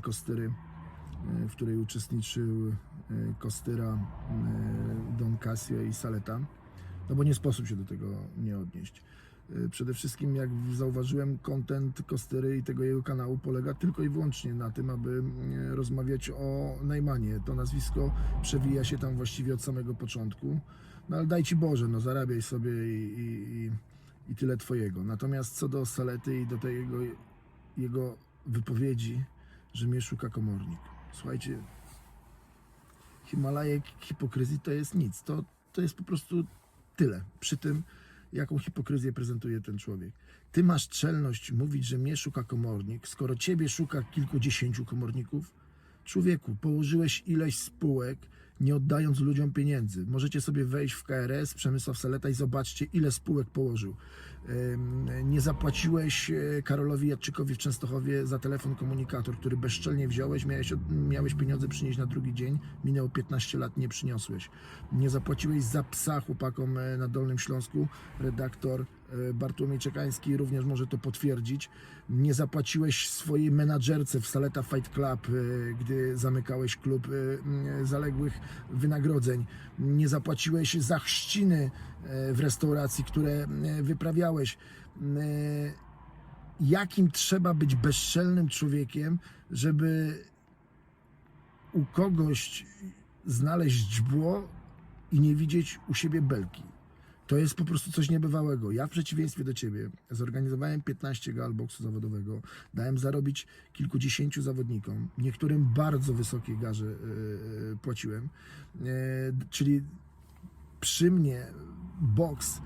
Kostyry, e, w której uczestniczył e, Kostyra, e, Don Casio i Saleta. No bo nie sposób się do tego nie odnieść. Przede wszystkim, jak zauważyłem, content Kostyry i tego jego kanału polega tylko i wyłącznie na tym, aby rozmawiać o Najmanie. To nazwisko przewija się tam właściwie od samego początku. No ale daj Ci Boże, no zarabiaj sobie i, i, i tyle Twojego. Natomiast co do Salety i do tej jego, jego wypowiedzi, że mnie szuka komornik. Słuchajcie, Himalajek hipokryzji to jest nic. To, to jest po prostu tyle. Przy tym, jaką hipokryzję prezentuje ten człowiek. Ty masz czelność mówić, że mnie szuka komornik, skoro ciebie szuka kilkudziesięciu komorników? Człowieku, położyłeś ileś spółek, nie oddając ludziom pieniędzy. Możecie sobie wejść w KRS, Przemysław Saleta i zobaczcie, ile spółek położył. Nie zapłaciłeś e, Karolowi Jadczykowi w Częstochowie za telefon komunikator, który bezczelnie wziąłeś, miałeś, miałeś pieniądze przynieść na drugi dzień, minęło 15 lat, nie przyniosłeś. Nie zapłaciłeś za psa chłopakom e, na Dolnym Śląsku, redaktor e, Bartłomiej Czekański również może to potwierdzić. Nie zapłaciłeś swojej menadżerce w Saleta Fight Club, gdy zamykałeś klub zaległych wynagrodzeń. Nie zapłaciłeś za chrzciny w restauracji, które wyprawiałeś. M, e, Jakim trzeba być bezczelnym człowiekiem, żeby u kogoś znaleźć dźbło i nie widzieć u siebie belki. To jest po prostu coś niebywałego. Ja w przeciwieństwie do ciebie zorganizowałem 15 gal boksu zawodowego, dałem zarobić kilkudziesięciu zawodnikom, niektórym bardzo wysokie garze e, płaciłem, e, czyli przy mnie boks